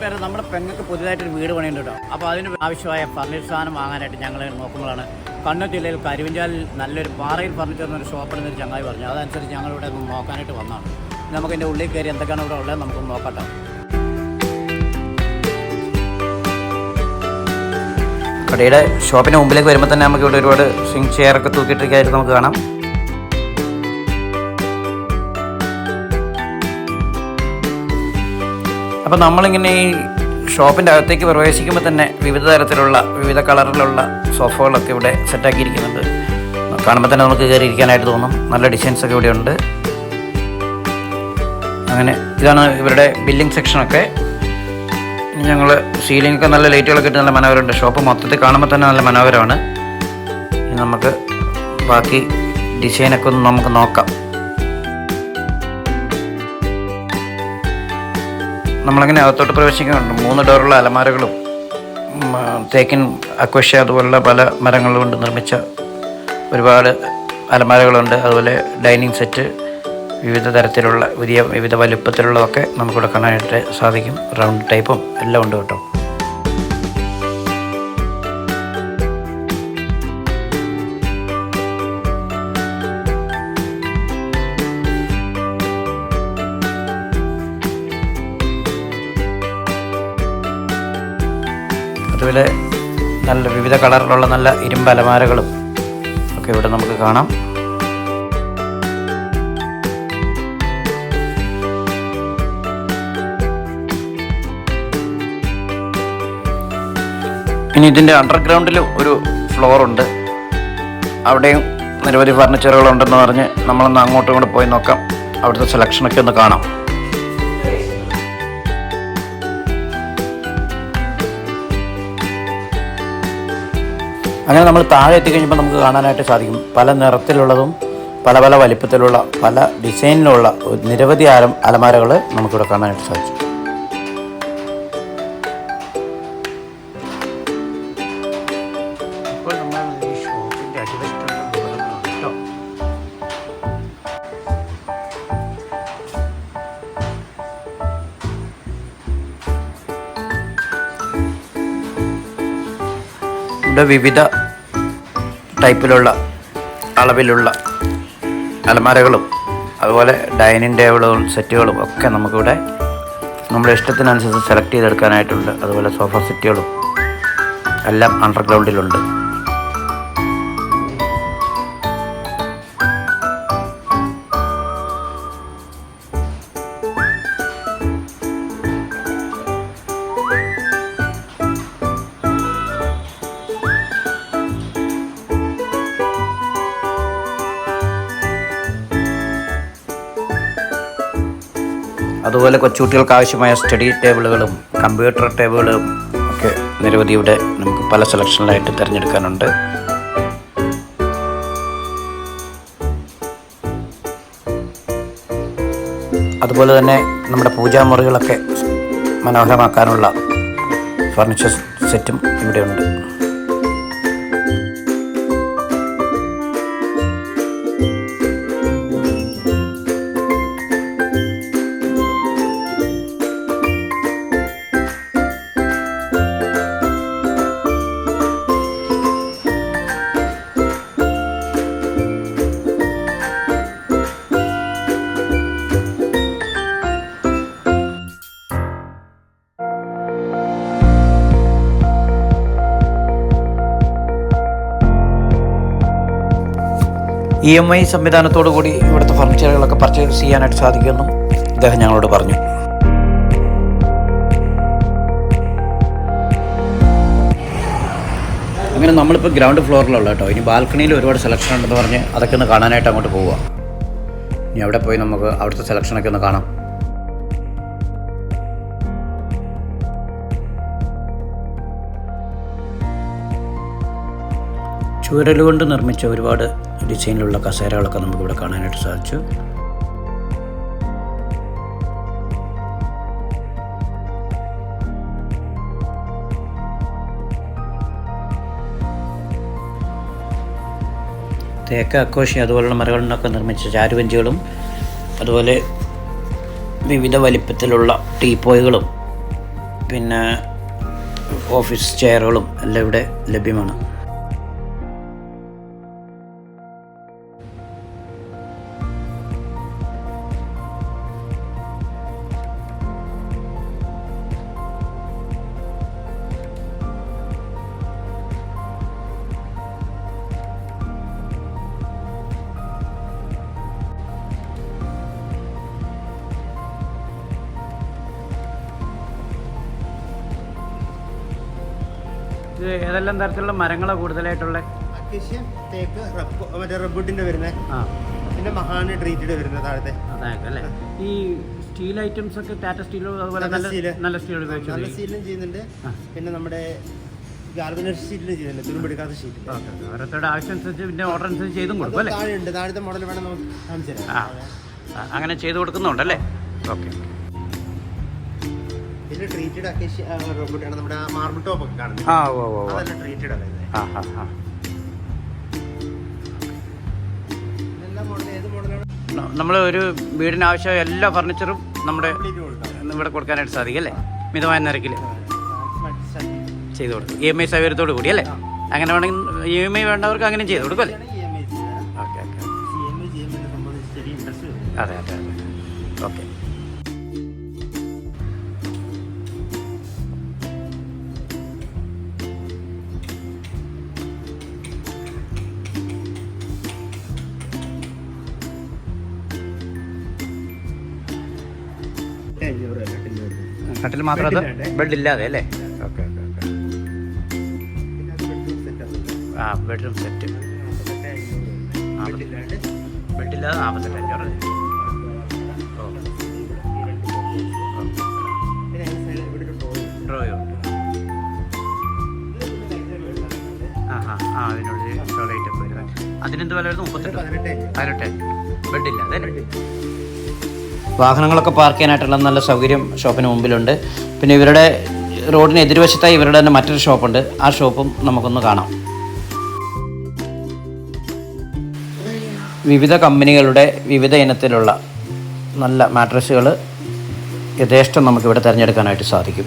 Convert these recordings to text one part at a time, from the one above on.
കൂട്ടുകാരെ നമ്മുടെ പെങ്ങൾക്ക് പുതിയതായിട്ടൊരു വീട് പണിയുണ്ട് അപ്പോൾ അതിന് ആവശ്യമായ ഫർണിച്ചർ സാധനം വാങ്ങാനായിട്ട് ഞങ്ങൾ നോക്കുമ്പോഴാണ് കണ്ണൂർ ജില്ലയിൽ കരുവഞ്ചാലിൽ നല്ലൊരു പാറയിൽ ഫർണിച്ചർ എന്നൊരു ഷോപ്പിൽ ചങ്ങായി പറഞ്ഞു. അതനുസരിച്ച് ഞങ്ങളിവിടെ നോക്കാനായിട്ട് വന്നതാണ്. നമുക്ക് ഇതിന്റെ ഉള്ളിൽ കയറി എന്തൊക്കെയാണ് ഇവിടെ ഉള്ളത് നമുക്ക് നോക്കട്ടെ കടയുടെ ഷോപ്പിന് മുമ്പിലേക്ക് വരുമ്പോൾ തന്നെ നമുക്ക് ഇവിടെ ഒരുപാട് സ്വിങ് ചെയറൊക്കെ തൂക്കിയിട്ടൊക്കെയായിട്ട് നമുക്ക് കാണാം. അപ്പോൾ നമ്മളിങ്ങനെ ഈ ഷോപ്പിന്റെ അകത്തേക്ക് പ്രവേശിക്കുമ്പോൾ തന്നെ വിവിധ തരത്തിലുള്ള വിവിധ കളറിലുള്ള സോഫകളൊക്കെ ഇവിടെ സെറ്റാക്കിയിരിക്കുന്നുണ്ട് കാണുമ്പോൾ തന്നെ നമുക്ക് കയറി ഇരിക്കാനായിട്ട് തോന്നും. നല്ല ഡിസൈൻസ് ഒക്കെ ഇവിടെ ഉണ്ട് അങ്ങനെ ഇതാണ് ഇവരുടെ ബില്ലിംഗ് സെക്ഷനൊക്കെ ഞങ്ങൾ സീലിംഗ് ഒക്കെ നല്ല ലൈറ്റുകളൊക്കെ ഇട്ട് നല്ല മനോഹരമുണ്ട്. ഷോപ്പ് മൊത്തത്തിൽ കാണുമ്പോൾ തന്നെ നല്ല മനോഹരമാണ്. നമുക്ക് ബാക്കി ഡിസൈനൊക്കെ ഒന്ന് നമുക്ക് നോക്കാം. നമ്മളങ്ങനെ അകത്തോട്ട് പ്രവേശിക്കുന്നുണ്ട്. മൂന്ന് ഡോറുള്ള അലമാരകളും തേക്കിൻ അക്വഷ്യ അതുപോലുള്ള പല മരങ്ങൾ കൊണ്ട് നിർമ്മിച്ച ഒരുപാട് അലമാരകളുണ്ട്. അതുപോലെ ഡൈനിങ് സെറ്റ് വിവിധ തരത്തിലുള്ള വലിയ വിവിധ വലുപ്പത്തിലുള്ളതൊക്കെ നമുക്കിവിടെ കാണാനായിട്ട് സാധിക്കും. റൗണ്ട് ടൈപ്പും എല്ലാം ഉണ്ട് കേട്ടോ. അതുപോലെ നല്ല വിവിധ കളറിലുള്ള നല്ല ഇരുമ്പ് അലമാരകളും ഒക്കെ ഇവിടെ നമുക്ക് കാണാം. ഇനി ഇതിന്റെ അണ്ടർഗ്രൗണ്ടിൽ ഒരു ഫ്ലോറുണ്ട് അവിടെയും നിരവധി ഫർണിച്ചറുകളുണ്ടെന്ന് പറഞ്ഞ് നമ്മളൊന്ന് അങ്ങോട്ടും ഇങ്ങോട്ട് പോയി നോക്കാം. അവിടുത്തെ സെലക്ഷനൊക്കെ ഒന്ന് കാണാം. അങ്ങനെ നമ്മൾ താഴെ എത്തിക്കഴിഞ്ഞപ്പോൾ നമുക്ക് കാണാനായിട്ട് സാധിക്കും. പല നിറത്തിലുള്ളതും പല പല വലിപ്പത്തിലുള്ള പല ഡിസൈനിലുള്ള നിരവധി അലം അലമാരകൾ നമുക്കിവിടെ കാണാനായിട്ട് സാധിക്കും ഇവിടെ വിവിധ ടൈപ്പിലുള്ള അളവിലുള്ള അലമാരകളും അതുപോലെ ഡൈനിങ് ടേബിളുകളും സെറ്റുകളും ഒക്കെ നമുക്കിവിടെ നമ്മുടെ ഇഷ്ടത്തിനനുസരിച്ച് സെലക്ട് ചെയ്തെടുക്കാനായിട്ടുണ്ട്. അതുപോലെ സോഫ സെറ്റുകളും എല്ലാം അണ്ടർഗ്രൗണ്ടിലുണ്ട്. അതുപോലെ കൊച്ചുകുട്ടികൾക്ക് ആവശ്യമായ സ്റ്റഡി ടേബിളുകളും കമ്പ്യൂട്ടർ ടേബിളുകളും ഒക്കെ നിരവധി ഇവിടെ നമുക്ക് പല സെലക്ഷനിലായിട്ട് തിരഞ്ഞെടുക്കാനുണ്ട്. അതുപോലെ തന്നെ നമ്മുടെ പൂജാമുറികളൊക്കെ മനോഹരമാക്കാനുള്ള ഫർണിച്ചർ സെറ്റും ഇവിടെയുണ്ട്. ഇ എം ഐ സംവിധാനത്തോടു കൂടി ഇവിടുത്തെ ഫർണിച്ചറുകളൊക്കെ പർച്ചേസ് ചെയ്യാനായിട്ട് സാധിക്കുമെന്നും ഇദ്ദേഹം ഞങ്ങളോട് പറഞ്ഞു. അങ്ങനെ നമ്മളിപ്പോൾ ഗ്രൗണ്ട് ഫ്ലോറിലുള്ള കേട്ടോ ഇനി ബാൽക്കണിയിൽ ഒരുപാട് സെലക്ഷൻ ഉണ്ടെന്ന് പറഞ്ഞ് അതൊക്കെ ഒന്ന് കാണാനായിട്ട് അങ്ങോട്ട് പോവുക ഇനി അവിടെ പോയി നമുക്ക് അവിടുത്തെ സെലക്ഷനൊക്കെ ഒന്ന് കാണാം. കൊണ്ട് നിർമ്മിച്ച ഒരുപാട് ഡിസൈനിലുള്ള കസേരകളൊക്കെ നമുക്കിവിടെ കാണാനായിട്ട് സാധിച്ചു. തേക്ക അക്കോഷി അതുപോലുള്ള മരങ്ങളിൽ നിന്നൊക്കെ നിർമ്മിച്ച ചാരുവഞ്ചികളും അതുപോലെ വിവിധ വലിപ്പത്തിലുള്ള ടീപ്പോയ്കളും പിന്നെ ഓഫീസ് ചെയറുകളും എല്ലാം ഇവിടെ ലഭ്യമാണ്. ഇത് ഏതെല്ലാം തരത്തിലുള്ള മരങ്ങളാണ് കൂടുതലായിട്ടുള്ളത് അക്കേഷ്യ തേക്ക് മറ്റേ റബ്ബുട്ടിന്റെ വരുന്നത്. ആ. പിന്നെ മഹാന് ട്രീറ്റഡ് വരുന്നത് താഴത്തെ. അല്ലേ? ഈ സ്റ്റീൽ ഐറ്റംസ് ഒക്കെ ടാറ്റ സ്റ്റീൽ അതുപോലെ നല്ല നല്ല സ്റ്റീൽ നല്ല സ്റ്റീലും ചെയ്യുന്നുണ്ട്. പിന്നെ നമ്മുടെ ഷീറ്റിലും ചെയ്യുന്നുണ്ട്. തുരുമ്പെടുക്കാത്ത ഷീറ്റിൽ ഓരോരുത്തരുടെ ആവശ്യം അനുസരിച്ച് പിന്നെ ഓർഡർ അനുസരിച്ച് ചെയ്തും കൊടുക്കും അല്ലേ? താഴെ ഉണ്ട് താഴത്തെ മോഡൽ വേണം നമുക്ക് അങ്ങനെ ചെയ്തു കൊടുക്കുന്നുണ്ടല്ലേ ഓക്കെ. പിന്നെ ട്രീറ്റഡ് അക്കേഷ്യ നമ്മുടെ മാർബിൾ ടോപ്പ് ഒക്കെ കാണുന്നത്. ആ ഓ ഓ ഓ. അതല്ല ട്രീറ്റഡ് അല്ലേ ഇത്? ആ ആ ആ. ഇതെല്ലാം മോഡൽ ഏത് മോഡലാണ് നമ്മൾ ഒരു വീടിന് ആവശ്യമായ എല്ലാ ഫർണിച്ചറും നമ്മുടെ ഇവിടെ കൊടുക്കാനായിട്ട് സാധിക്കും അല്ലേ? മിതമായ നിരക്കിൽ ചെയ്തു കൊടുക്കും. ഇ എം ഐ സൗകര്യത്തോടു കൂടി അല്ലേ? അങ്ങനെ വേണമെങ്കിൽ ഇ എം ഐ വേണ്ടവർക്ക് അങ്ങനെ ചെയ്തു കൊടുക്കും അല്ലേ? അതെ അതെ അതെ ഓക്കെ ഓക്കെ. സി എം കട്ടിൽ മാത്രം അത് ബെഡില്ലാതെ. ബെഡ് ഇല്ലാതെ അല്ലേ? Okay okay okay. Bedroom set ആണ് ആ ബെഡ്റൂം സെറ്റ്. ബെഡില്ലാതെ നാൽപ്പത്തെട്ട് അഞ്ഞൂറ് ഡ്രോയോ ആ ആ ആ അതിനുള്ളിൽ ടോയ്ലറ്റ് ഒക്കെ വരുന്നത് അതിനെന്ത് വില വരുന്നു? മുപ്പത്തെട്ട്. പതിനെട്ട്. പതിനെട്ട്. ബെഡില്ല അതെ വാഹനങ്ങളൊക്കെ പാർക്ക് ചെയ്യാനായിട്ടുള്ള നല്ല സൗകര്യം ഷോപ്പിന് മുമ്പിലുണ്ട്. പിന്നെ ഇവരുടെ റോഡിന് എതിർവശത്തായി ഇവരുടെ തന്നെ മറ്റൊരു ഷോപ്പുണ്ട് ആ ഷോപ്പും നമുക്കൊന്ന് കാണാം. വിവിധ കമ്പനികളുടെ വിവിധ ഇനത്തിലുള്ള നല്ല മാട്രസുകൾ യഥേഷ്ടം നമുക്കിവിടെ തിരഞ്ഞെടുക്കാനായിട്ട് സാധിക്കും.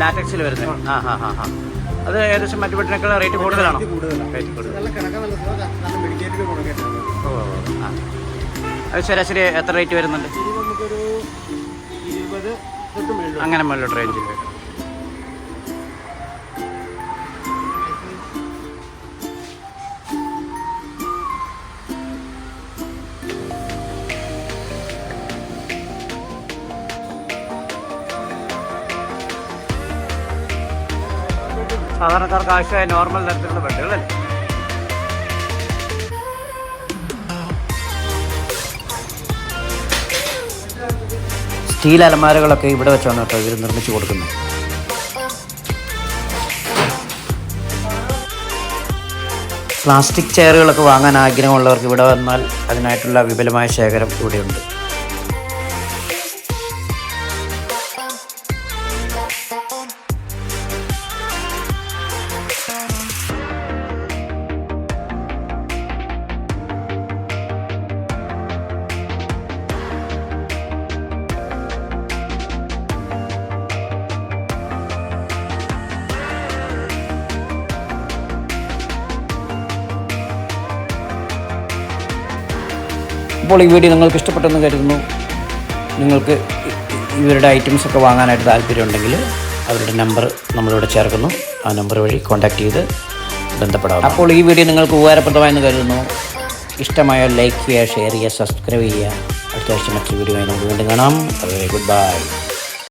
ലാറ്റക്സിൽ വരുന്നത്. ആ ഹാ ഹാ ഹാ. അത് ഏകദേശം മറ്റു വീട്ടിനേക്കാൾ റേറ്റ് കൂടുതലാണോ? റേറ്റ്. കൂടുതൽ ഓ ആ. അത് ശരാശരി എത്ര റേറ്റ് വരുന്നുണ്ട്? അങ്ങനെ മുകളിലോട്ട് റേഞ്ചിൽ വരും. സാധാരണക്കാർക്ക് ആവശ്യമായ നോർമൽ തരത്തിലുള്ള ബെഡുകളല്ലേ? സ്റ്റീൽ അലമാരകളൊക്കെ ഇവിടെ വെച്ചാണ് കേട്ടോ ഇവർ നിർമ്മിച്ചു കൊടുക്കുന്നത്. പ്ലാസ്റ്റിക് ചെയറുകളൊക്കെ വാങ്ങാൻ ആഗ്രഹമുള്ളവർക്ക് ഇവിടെ വന്നാൽ അതിനായിട്ടുള്ള വിപുലമായ ശേഖരം ഇവിടെയുണ്ട് അപ്പോൾ ഈ വീഡിയോ നിങ്ങൾക്ക് ഇഷ്ടപ്പെട്ടെന്ന് കരുതുന്നു. നിങ്ങൾക്ക് ഇവരുടെ ഐറ്റംസൊക്കെ വാങ്ങാനായിട്ട് താല്പര്യമുണ്ടെങ്കിൽ അവരുടെ നമ്പർ നമ്മളിവിടെ ചേർക്കുന്നു. ആ നമ്പർ വഴി കോൺടാക്റ്റ് ചെയ്ത് ബന്ധപ്പെടാം അപ്പോൾ ഈ വീഡിയോ നിങ്ങൾക്ക് ഉപകാരപ്രദമായെന്ന് കരുതുന്നു. ഇഷ്ടമായാൽ ലൈക്ക് ചെയ്യുക ഷെയർ ചെയ്യുക സബ്സ്ക്രൈബ് ചെയ്യുക. അടുത്ത മറ്റൊരു വീഡിയോ നമുക്ക് വീണ്ടും കാണാം. Good bye